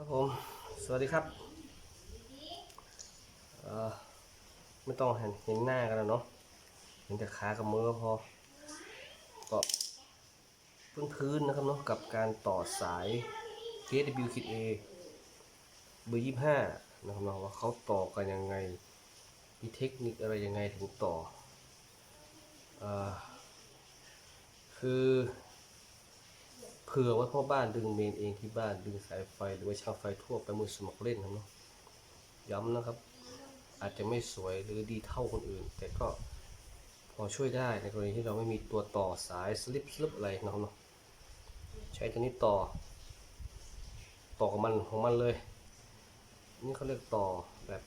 ครับผม สวัสดีครับเอ่อไม่ต้องเห็นเห็นหน้ากันแล้วเนาะเห็นแต่ขากับมือก็พอก็พื้นพื้นๆนะครับเนาะกับการต่อสาย TSW Kit A เบอร์ยี่ห้านะครับเนาะว่าเขาต่อกันยังไง มีเทคนิคอะไรยังไงถึงต่ออคือ เผื่อว่าพ่อบ้านดึงเมนเองที่บ้านดึงสายไฟหรือว่าช่างไฟทั่วไปมือสมัครเล่นครับเนาะย้ำนะครับ อาจจะไม่สวยหรือดีเท่าคนอื่น แต่ก็พอช่วยได้ในกรณีที่เราไม่มีตัวต่อสายสลิปสลิปอะไรนะครับเนาะใช้ตัวนี้ต่อ ต่อกับมันของมันเลย นี่เขาเรียกต่อแบบ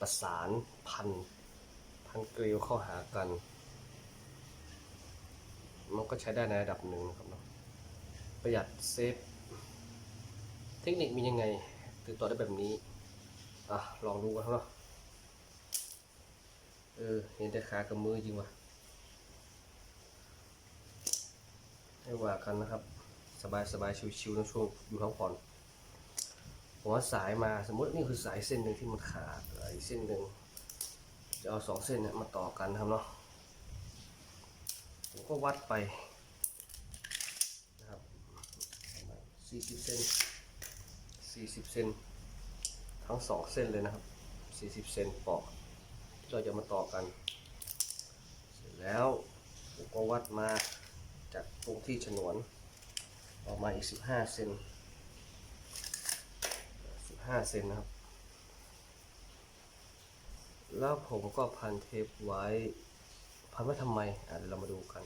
ประสานพัน พันเกลียวเข้าหากัน มันก็ใช้ได้ในระดับหนึ่งนะครับ ประหยัดเซฟ เทคนิคมียังไงติดต่อได้แบบนี้ อะ ลองดูกันครับเนาะเออ เห็นแต่ขากับมือจริงวะให้ว่ากันนะครับ สบายสบายชิวๆในช่วงอยู่พักผ่อนผมว่าสายมาสมมตินี่คือสายเส้นหนึ่งที่มันขาดอีกเส้นหนึ่งจะเอาสองเส้นเนี่ยมาต่อกันครับเนาะผมก็วัดไป นะครับ สี่สิบเซนสี่สิบเซนทั้งสองเส้นเลยนะครับสี่สิบเซนปอกที่เราจะมาต่อกัน เสร็จแล้วผมก็วัดมาจากตรงที่ฉนวน ออกมาอีกสิบห้าเซนสิบห้าเซนนะครับ แล้วผมก็พันเทปไว้ พันไว้ทำไมอะเดี๋ยวเรามาดูกัน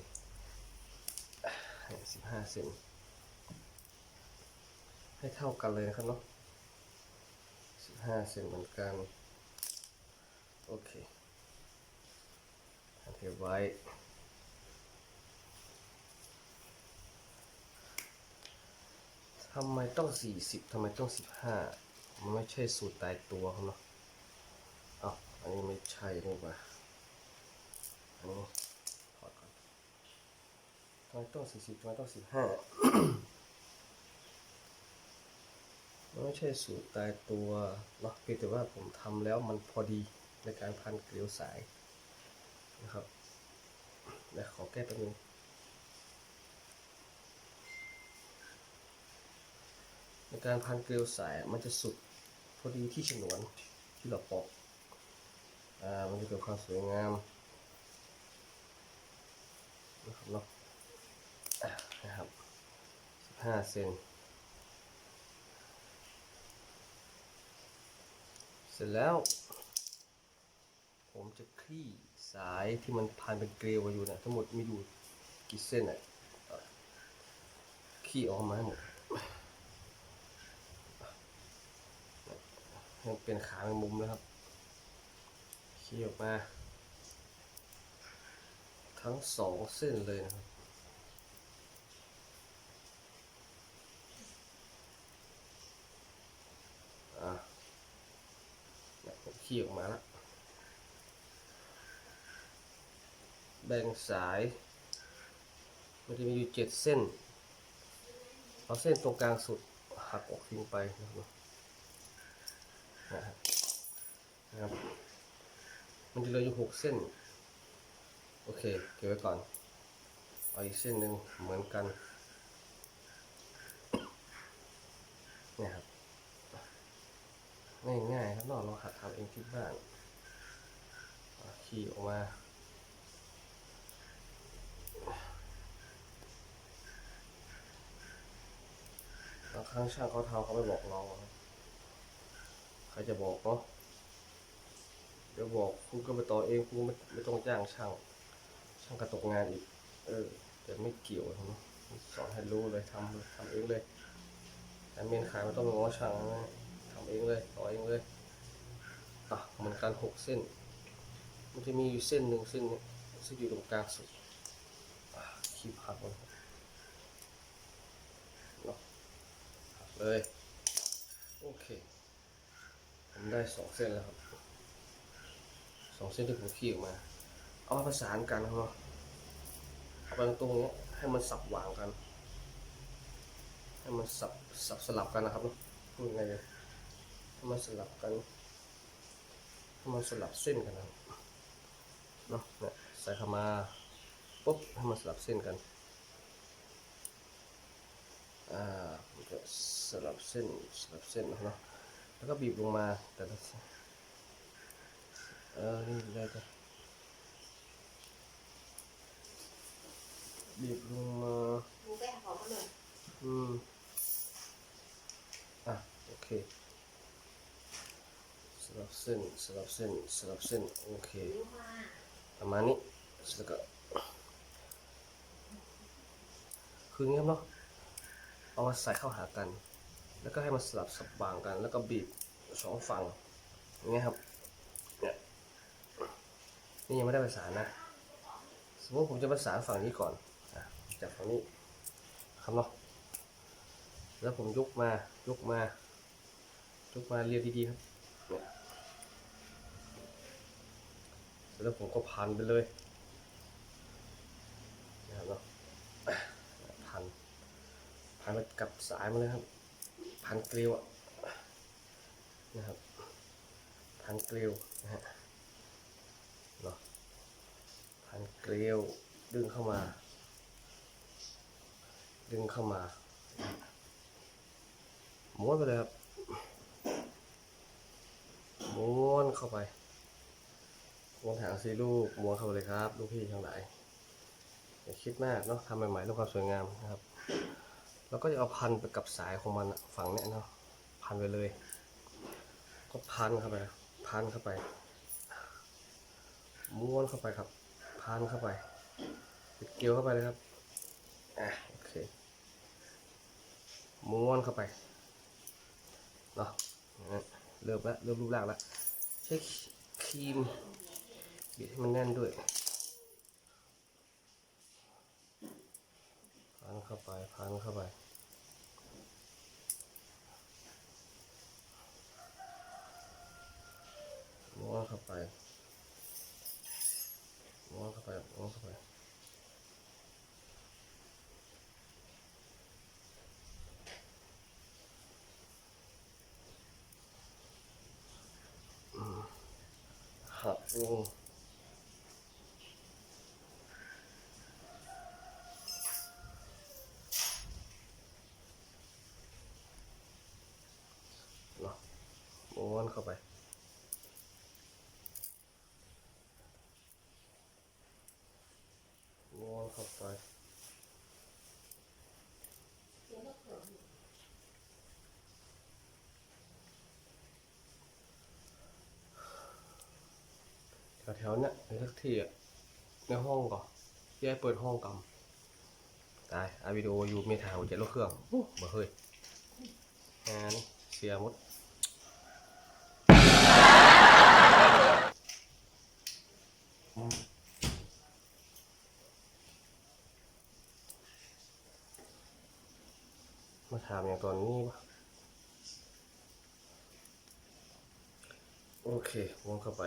สิบห้าเซน ให้เท่ากันเลยนะครับเนาะสิบห้าเซนเหมือนกัน โอเคเทไว้ทำไมต้อง 40 ทำไมต้อง 15 มันไม่ใช่สูตรตายตัวเขาเนาะเอาอันนี้ไม่ใช่นี่มาอันนี้ถอดก่อนทำไมต้อง 40 ทำไมต้อง 15 ไม่ใช่สูตรตายตัวเนาะเพียงแต่ว่าผมทำแล้วมันพอดีในการพันเกลียวสายนะครับเดี๋ยวขอแก้แป๊บนึงในการพันเกลียวสายมันจะสุดพอดีที่ฉนวนที่เราปอกอ่ามันจะเกิดความสวยงามนะครับเนาะอะนะครับ15เซน เสร็จแล้ว ผมจะคลี่สายที่มันพันเป็นเกลียวอยู่เนะทั้งหมดมีอยู่กี่เส้นอะเอาคลี่ออกมาหมดมันเป็นขาแมงมุมนะครับคลี่ออกมา ทั้งสองเส้นเลยนะครับ อะ เนี่ย ผมขี้ออกมาแล้วแบ่งสาย มันจะมีอยู่เจ็ดเส้น เอาเส้นตรงกลางสุดหักออกทิ้งไปนะครับนะครับนะครับมันจะเหลืออยู่หกเส้น โอเค เก็บไว้ก่อน เอาอีกเส้นหนึ่งเหมือนกัน เนี่ยครับ ง่ายๆครับนอก เองที่บ้านขี่ออกมาบางครั้งช่างเขาทำเขาไม่บอกเราใครจะบอกเนาะเดี๋ยวบอกคุณก็ไปต่อเองคุณไม่ไม่ต้องจ้างช่าง ช่างกระตกงานอีก เออ แต่ไม่เกี่ยวนะสอนให้รู้เลยทำทำเองเลยแต่เมนขายไม่ต้องง้อช่างนะทำเองเลยต่อเองเลย อะเหมือนกันหกเส้น มันจะมีอยู่เส้นหนึ่งซึ่งเนี่ยซึ่งอยู่ตรงกลางสุดคีบหักเนาะหักเลยโอเคผมได้สองเส้นแล้วครับสองเส้นที่ผมขีดออกมา เอามาประสานกันครับเอาไปตรงเนี้ยให้มันสับหว่างกัน ให้มันสับสับสลับกันนะครับเนาะพูดไงเลยให้มันสลับกัน ให้มันสลับเส้นกันนะครับเนาะเนี่ยใส่เข้ามาปุ๊บให้มันสลับเส้นกันอ่ามันจะสลับเส้นสลับเส้นนะครับเนาะแล้วก็บีบลงมาแต่ละเออนี่ได้จ้ะบีบลงมาดูไปหาของมาหน่อยอืมอะโอเคสลับ เส้นสลับเส้นสลับเส้นโอเคประมาณนี้แล้วก็คืออย่างนี้ครับเนาะเอามาใส่เข้าหากัน แล้วก็ให้มันสลับสับบางกัน แล้วก็บีบสองฝั่งอย่างเงี้ยครับเนี่ยนี่ยังไม่ได้ประสานนะสมมติผมจะประสานฝั่งนี้ก่อนอะจากฝั่งนี้ครับเนาะแล้วผมยกมายกมายกมาเรียดีๆครับ เนี่ยเสร็จ แล้วผมก็พันไปเลยนะครับเนาะพันพันไปกับสายมาเลยครับ พันเกลียวนะครับ พันเกลียวนะฮะเนาะพันเกลียวดึงเข้ามา ดึงเข้ามาม้วนไปเลยครับม้วนเข้าไป ม้วนหางสีลูกม้วนเข้าไปเลยครับ ลูกพี่ทั้งหลายอย่าคิดมากเนาะทำใหม่ๆเรื่องความสวยงามนะครับ แล้วก็จะเอาพันไปกับสายของมันฝั่งเนี้ยเนาะพันไปเลย ก็พันเข้าไป พันเข้าไป ม้วนเข้าไปครับ พันเข้าไปติดเกลียวเข้าไปเลยครับอะโอเค ม้วนเข้าไปเนาะเริ่มแล้วเริ่มรูปร่างแล้วใช้ครีม บีบให้มันแน่นด้วยพันเข้าไปพันเข้าไปม้วนเข้าไปม้วนเข้าไปม้วนเข้าไปหักลงเนาะม้วน เข้าไป ม้วนเข้าไปแถวๆเนี้ยในสักที่อะในห้องก่อนแยกเปิดห้องกำตายอาวิดีโออยู่ไม่ถ่ายหัวใจรถเครื่องโอ้บ่เฮ้ยงานเสียหมด มาถามอย่างตอนนี้วะโอเควงเข้าไป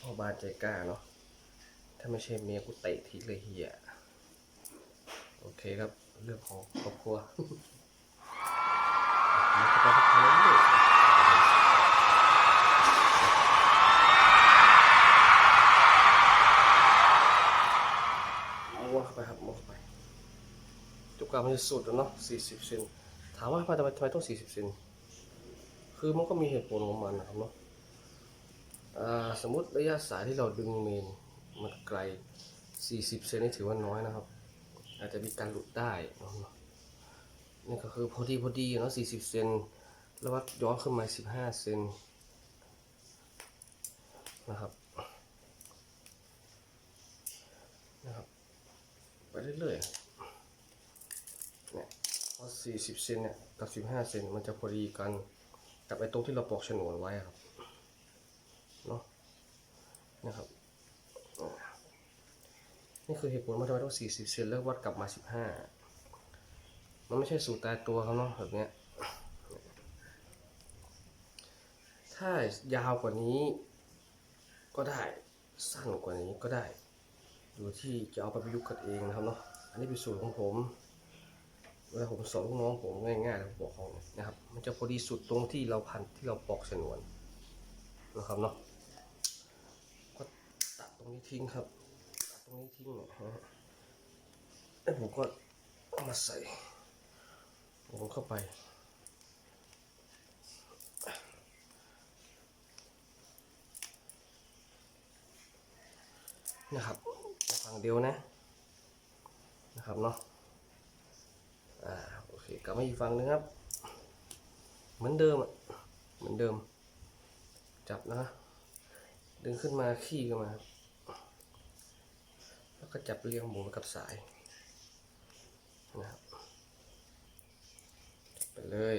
พ่อบานใจกล้าเนาะ ถ้าไม่ใช่เมียกูเตะทิ้งเลยเฮียโอเคครับ เรื่องของครอบครัวามันจะสุดแล้วเนาะ40เซนถามว่าทำไมทำไมทำไมต้อง40เซนคือมันก็มีเหตุผลของมันนะครับเนาะสมมติระยะสายที่เราดึงเมนมันไกล 40 เซนนี่ถือว่าน้อยนะครับ อาจจะมีการหลุดได้เนาะนี่ก็คือพอดีพอดีเนาะ 40 เซนแล้ววัดย้อนขึ้นมา 15 เซนนะครับนะครับ ไปเรื่อยๆเนี่ย พอ40เซนเนี่ยกับ15เซนมันจะพอดีกันกับไอ้ตรงที่เราปอกฉนวนไว้ครับเนาะนะครับนี่คือเหตุผลว่าทำไมต้อง40เซนแล้ววัดกลับมา15มันไม่ใช่สูตรตายตัวเขาเนาะแบบเนี้ยถ้ายาวกว่านี้ก็ได้สั้นกว่านี้ก็ได้อยู่ที่จะเอาไปประยุกต์กันเองนะครับเนาะอันนี้เป็นสูตรของผม เวลาผมสอนลูกน้องผมง่ายๆเลยผมบอกเขานะครับ มันจะพอดีสุดตรงที่เราพันที่เราปอกฉนวนนะครับเนาะก็ตัดตรงนี้ทิ้งครับ ตัดตรงนี้ทิ้งเนี่ยนะฮะแล้วผมก็มาใส่ลงเข้าไปนะครับฝั่งเดียวนะ นะครับเนาะ กลับมาอีกฝั่งนึงครับ เหมือนเดิมอะเหมือนเดิม จับนะดึงขึ้นมาขี้ขึ้นมา แล้วก็จับเรียงหมูไว้กับสายนะครับไปเลย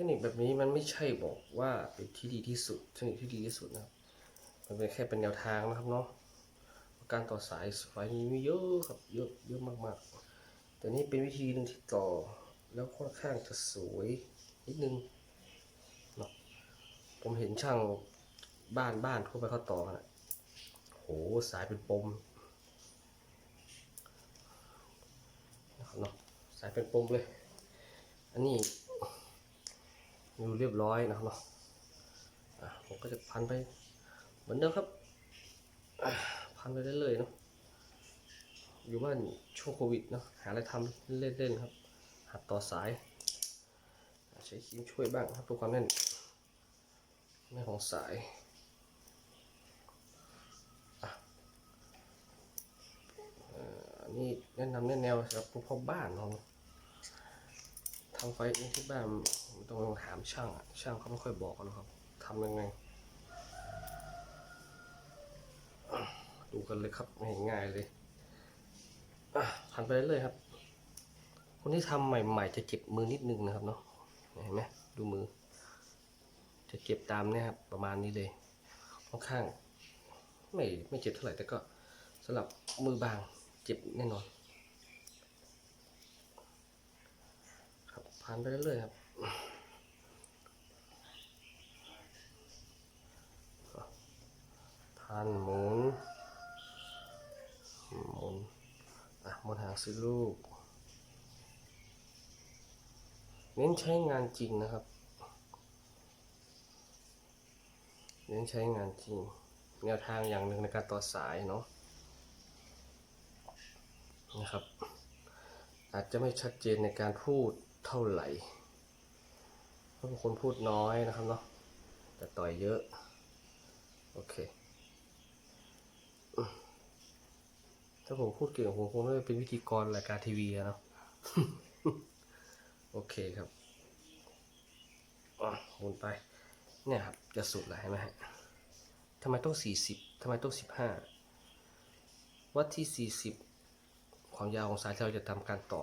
คนิคแบบนี้มันไม่ใช่บอกว่าเป็นที่ดีที่สุดเทคนิคที่ดีที่สุดนะมันเป็นแค่เป็นแนวทางนะครับเนาะการต่อสายไฟนี้มีเยอะครับเยอะเยอะมากๆ แต่นี่เป็นวิธีหนึ่งที่ต่อแล้วค่อนข้างจะสวยนิดนึงเนาะผมเห็นช่างบ้านบ้านทั่วไปเขาต่อนะโหสายเป็นปมนะครับเนาะสายเป็นปมเลย อันนี้ ดูเรียบร้อยนะครับเนาะผมก็จะพันไปเหมือนเดิมครับพันไปเรื่อยๆเนาะอยู่บ้านช่วงโควิดเนาะหาอะไรทำเล่นๆครับ หัดต่อสาย ใช้ครีมช่วยบ้างครับทุกความแน่นแน่ของสายอะอันนี้แนะนำแนะแนวสำหรับพวกพ่อบ้านเรา ทำไฟที่บ้านต้องถามช่างอะช่างเขาไม่ค่อยบอกกันหรอกครับทำยังไง ดูกันเลยครับไม่ง่ายเลยผ่านไปเรื่อยครับ คนที่ทำใหม่ ๆ จะเจ็บมือนิดนึงนะครับเนาะเห็นไหมดูมือ จะเจ็บตามเนี่ยครับประมาณนี้เลยค่อนข้าง ไม่ไม่เจ็บเท่าไหร่แต่ก็สำหรับมือบางเจ็บแน่นอน ครับผ่านไปเรื่อยๆครับผ่านหมุนหมุนอะหมุนหางสิลูก เน้นใช้งานจริงนะครับ เน้นใช้งานจริง แนวทางอย่างหนึ่งในการต่อสายเนาะนะครับอาจจะไม่ชัดเจนในการพูด เท่าไหร่เพราะคนพูดน้อยนะครับเนาะแต่ต่อยเยอะ โอเค ถ้าผมพูดเก่งผมคงไม่ได้เป็นพิธีกรรายการทีวีอะเนาะโอเคครับอะหมุนไป เนี่ยครับ จะสุดแล้วเห็นไหมฮะทำไมต้องสี่สิบทำไมต้องสิบห้าวัดที่สี่สิบความยาวของสายที่เราจะทำการต่อ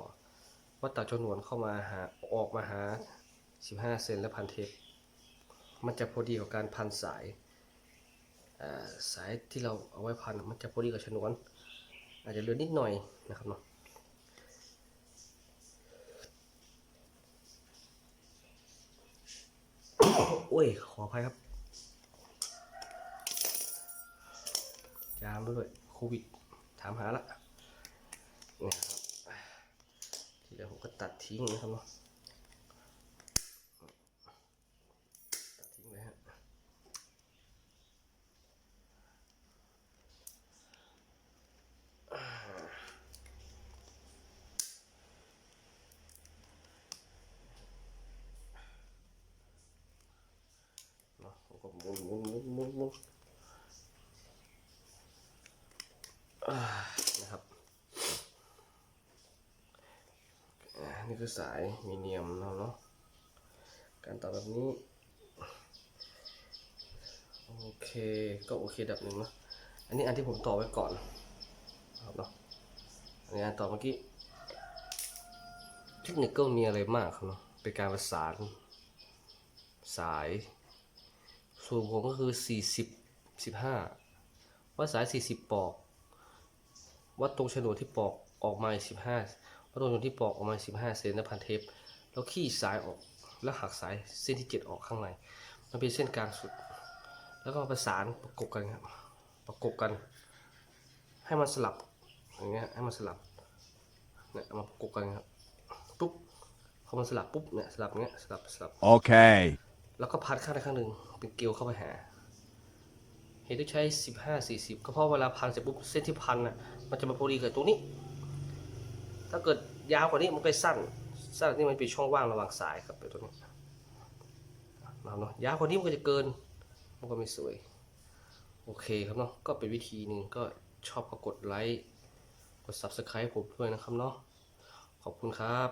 วัดตัดจำนวนเข้ามาหาออกมาหา 15 เซนและพันเทปมันจะพอดีกับการพันสายสายที่เราเอาไว้พันมันจะพอดีกับชนวน อาจจะเลือนิดหน่อยนะครับเนาะโอ้ย ขออภัยครับ จามด้วยโควิด ถามหาละ เนี่ยวผมก็ตัดทิ้งนะครับเนาะตัดทิ้งเลยฮะเนาะผมก็มุนมุนมุนมุนมุนอ่า นี่คือสายมีเนียมเนาะเนาะการต่อแบบนี้ โอเคก็โอเคดับหนึ่งเนาะอันนี้อันที่ผมต่อไว้ก่อนครับเนาะอันนี้อันต่อเมื่อกี้เทคนิคก็มีอะไรมากครับเนาะเป็นการประสานสายส่วนผมก็คือ 40 15ว่าสาย 40 ปอก วัดตรงฉนวนที่ปอกออกมาอีก15 ราโดนอยู่ที่ปอกออกมา 15 เซนแล้วพันเทป แล้วขี้สายออก แล้วหักสายเส้นที่ 7 ออกข้างใน มันเป็นเส้นกลางสุด แล้วก็มาประสานประกบกันครับ ประกบกัน ให้มันสลับ อย่างเงี้ย ให้มันสลับ เนี่ยเอามาประกบกันครับ ปุ๊บ พอมันสลับปุ๊บ เนี่ย สลับเงี้ย สลับ สลับ Okay. แล้วก็พัดข้างใดข้างหนึ่งเป็นเกลียวเข้าไปหาเหตุที่ใช้สิบห้าสี่สิบก็เพราะเวลาพันเสร็จปุ๊บเส้นที่พันน่ะมันจะมาพอดีกับตรงนี้ ถ้าเกิดยาวกว่านี้มันก็สั้น สั้นนี่มันเป็นช่องว่างระหว่างสายครับไปตรงนี้นะเนาะยาวกว่านี้มันก็จะเกิน มันก็ไม่สวย โอเคครับเนาะ ก็เป็นวิธีหนึ่งก็ชอบก็กดไลค์ กด subscribe ผมด้วยนะครับเนาะ ขอบคุณครับ